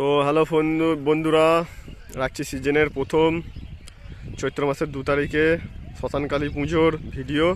তো হ্যালো বন্ধু, বন্ধুরা, রাখছি সিজনের প্রথম চৈত্র মাসের দু তারিখে শ্মশানকালী পুজোর ভিডিও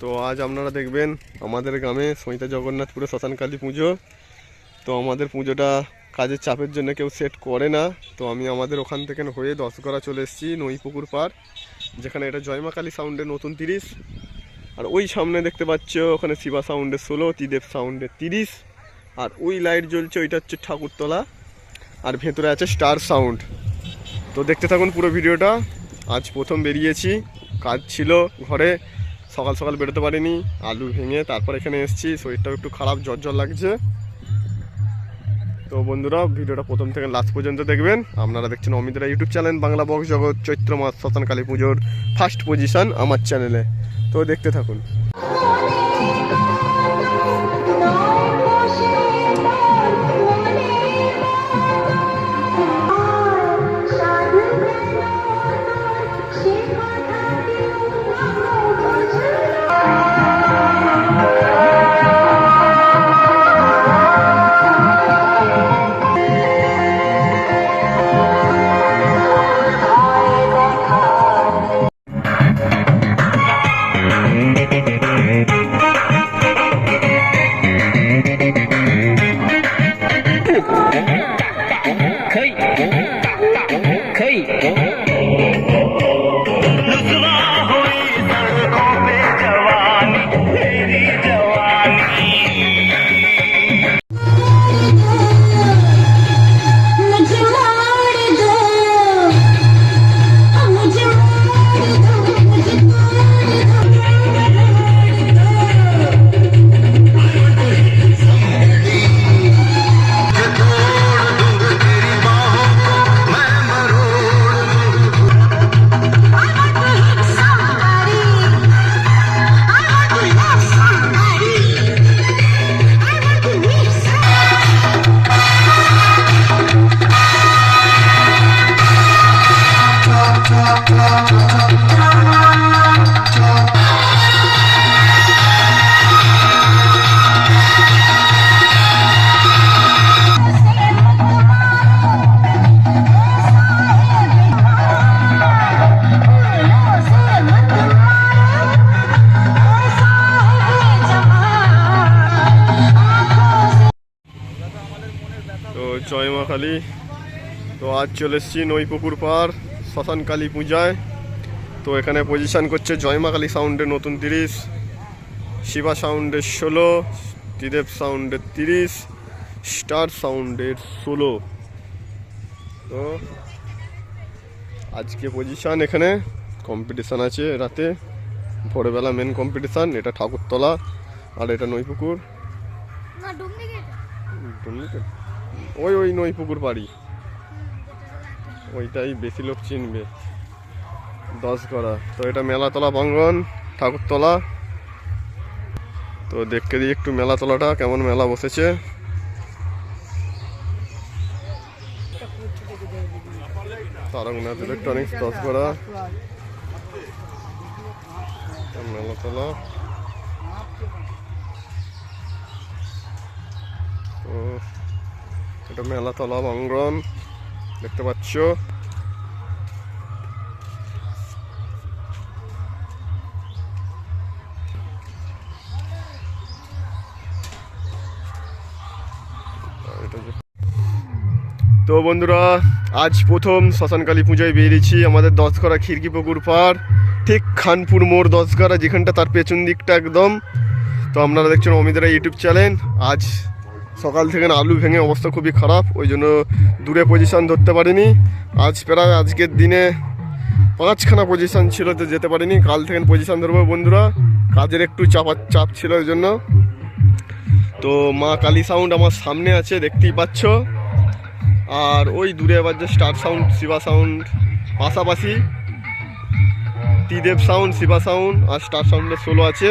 তো আজ আপনারা দেখবেন আমাদের গ্রামে সৈতা জগন্নাথপুরে শ্মশানকালী পুজো। তো আমাদের পুজোটা কাজের চাপের জন্য কেউ সেট করে না। তো আমি আমাদের ওখান থেকে হয়ে দশগড়া চলে এসেছি, নইপুকুর পার যেখানে এটা জয়মা কালী সাউন্ডের নতুন তিরিশ। আর ওই সামনে দেখতে পাচ্ছ, ওখানে শিবা সাউন্ডের ষোলো, ত্রিদেব সাউন্ডের তিরিশ। আর ওই লাইট জ্বলছে, ওইটা হচ্ছে ঠাকুরতলা। আর ভেতরে আছে স্টার সাউন্ড তো দেখতে থাকুন পুরো ভিডিওটা। আজ প্রথম বেরিয়েছি। কাজ ছিল ঘরে। সকাল সকাল বেরোতে পারিনি। আলু ভেঙে তারপর এখানে এসেছি। শরীরটাও একটু খারাপ, জ্বর জ্বর লাগছে। তো বন্ধুরা, ভিডিওটা প্রথম থেকে লাস্ট পর্যন্ত দেখবেন। আপনারা দেখছেন Amitra YouTube channel Bangla box Jagat, চৈত্র মাস শ্মশান কালী পুজোর ফার্স্ট পজিশন আমার চ্যানেলে তো দেখতে থাকুন। জয় মা কালী তো আজ চলে এসেছি নইপুকুর পার শ্মশান কালী পূজায়। তো এখানে পজিশন করছে জয় মা কালী সাউন্ডের নতুন তিরিশ শিবা সাউন্ডের ষোলো ত্রিদেব সাউন্ডের তিরিশ স্টার সাউন্ডের ষোলো। তো আজকে পজিশন এখানে কম্পিটিশান আছে রাতে। ভোরবেলা মেন কম্পিটিশান এটা ঠাকুরতলা আর এটা নইপুকুর ডুমনিকে? ওই ওই নই পুকুর বাড়ি। ওইটাই বেশি লোক চিনবে। দশ করা তো এটা মেলাতলা বাঙ্গন, ঠাকুরতলা। তো দেখতে দিই একটু মেলাতলাটা, কেমন মেলা বসেছে। তারকনাথ ইলেকট্রনিক্স দশ করা মেলাতলা। তো এটা মেলা মেলাতলা অঙ্গন, দেখতে পাচ্ছ? তো বন্ধুরা, আজ প্রথম শ্মশানকালী পুজোয় বেরিয়েছি, আমাদের দশগড়া খিড়কি পুকুর পার, ঠিক খানপুর মোড় দশগড়া যেখানটা তার পেছন দিকটা একদম। তো আপনারা দেখছেন অমিতরা ইউটিউব চ্যানেল। আজ সকাল থেকে আলু ভেঙে অবস্থা খুবই খারাপ, ওই জন্য দূরে পজিশন ধরতে পারিনি। আজ প্রায় আজকের দিনে পাঁচখানা পজিশন ছিল তো যেতে পারিনি, কাল থেকে পজিশন ধরবো বন্ধুরা। কাজের একটু চাপা চাপ ছিল ওই জন্য। তো মা কালী সাউন্ড আমার সামনে আছে, দেখতেই পাচ্ছ। আর ওই দূরে আবার যে স্টার সাউন্ড শিবা সাউন্ড পাশাপাশি ত্রিদেব সাউন্ড শিবা সাউন্ড আর স্টার সাউন্ডের সোলো আছে।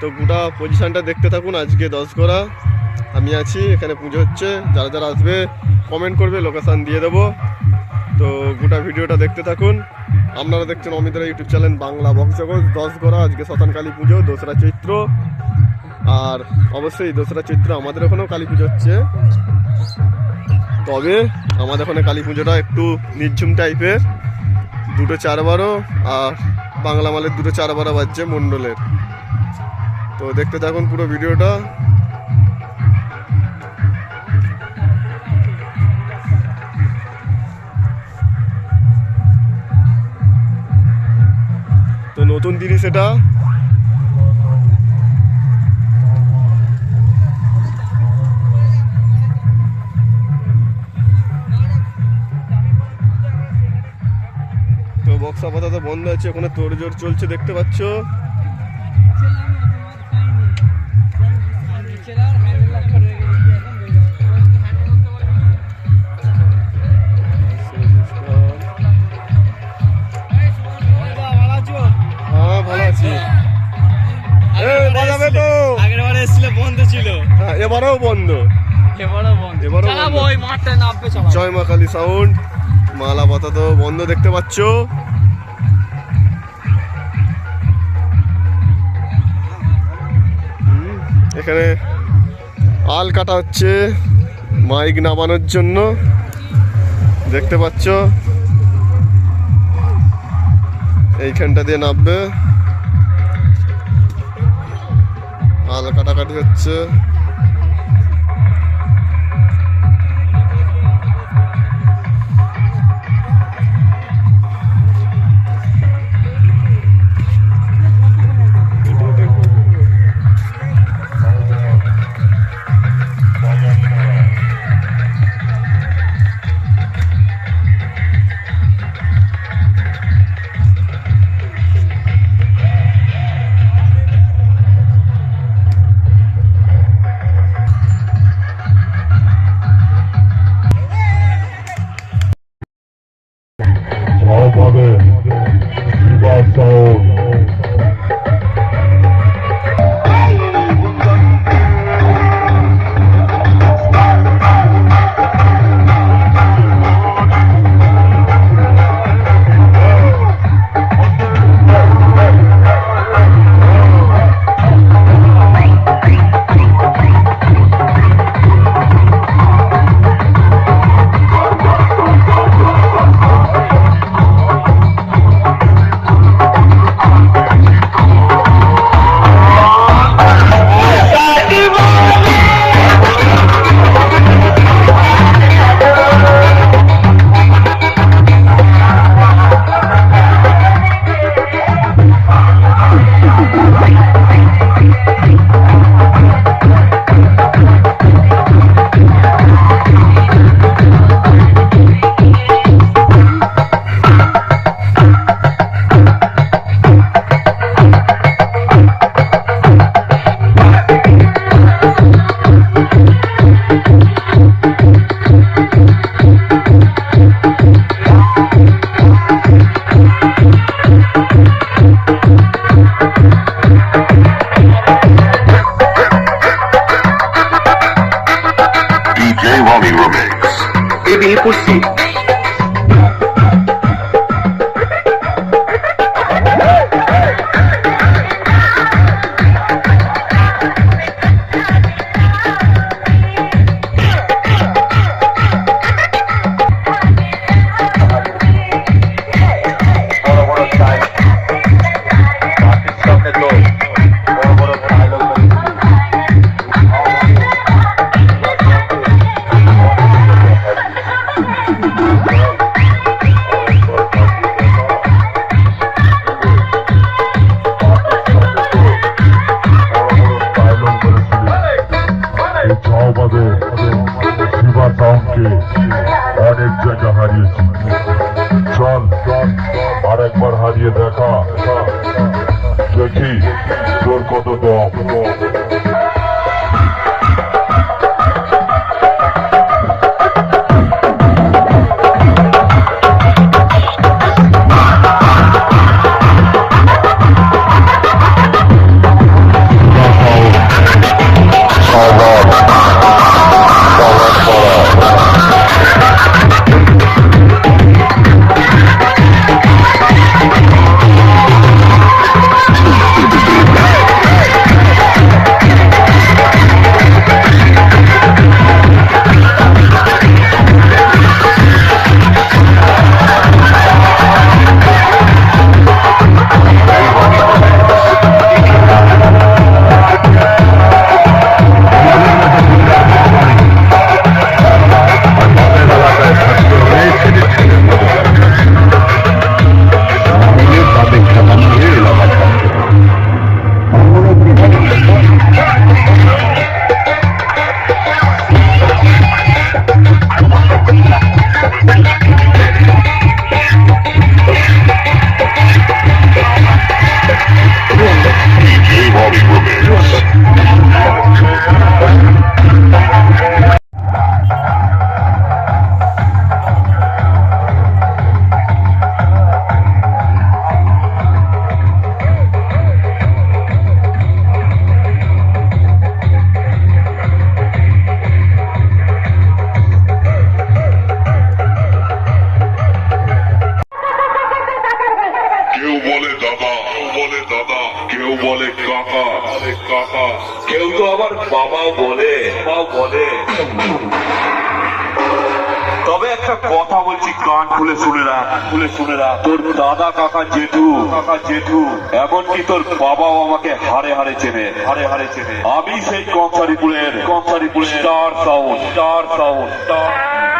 তো গোটা পজিশানটা দেখতে থাকুন, আজকে দশ করা আমি আছি, এখানে পুজো হচ্ছে। যারা যারা আসবে কমেন্ট করবে লোকেশান দিয়ে দেবো। তো গোটা ভিডিওটা দেখতে থাকুন। আপনারা দেখছেন Amitra YouTube channel Bangla box Jagat দশ গড়া আজকে শতান কালী পুজো, দোসরা চৈত্র। আর অবশ্যই দোসরা চৈত্র আমাদের ওখানেও কালী পুজো হচ্ছে। তবে আমাদের ওখানে কালী পুজোটা একটু নির্ঝুম টাইপের দুটো চার বারো আর বাংলা মালের দুটো চার বারো বাজছে মণ্ডলের। তো দেখতে থাকুন পুরো ভিডিওটা। জিনিস এটা। তো বক্স আপাতত বন্ধ আছে ওখানে তোড়জোড় চলছে দেখতে পাচ্ছ? নামবে চালাবো জয় মা কালী সাউন্ড। মাল আপাতত বন্ধ দেখতে পাচ্ছ। এখানে আল কাটা হচ্ছে মাইক নামানোর জন্য। দেখতে পাচ্ছ। এইখানটা দিয়ে নামবে। আল কাটাকাটি হচ্ছে। DJ Ronnie Remix. Baby, pussy. আর একবার হারিয়ে দেখা। দেখি তোর কত দম। সবাও বলে সবাও বলে। তবে একটা কথা বলছি, কান খুলে শুনে রাখ, খুলে শুনে রাখ। তোর দাদা কাকা জেঠু কাকা জেঠু, এমনকি তোর বাবাও আমাকে হারে হারে চেনে হারে হারে চেনে। আমি সেই কংসারিপুরের কংসারিপুরের star sound star sound star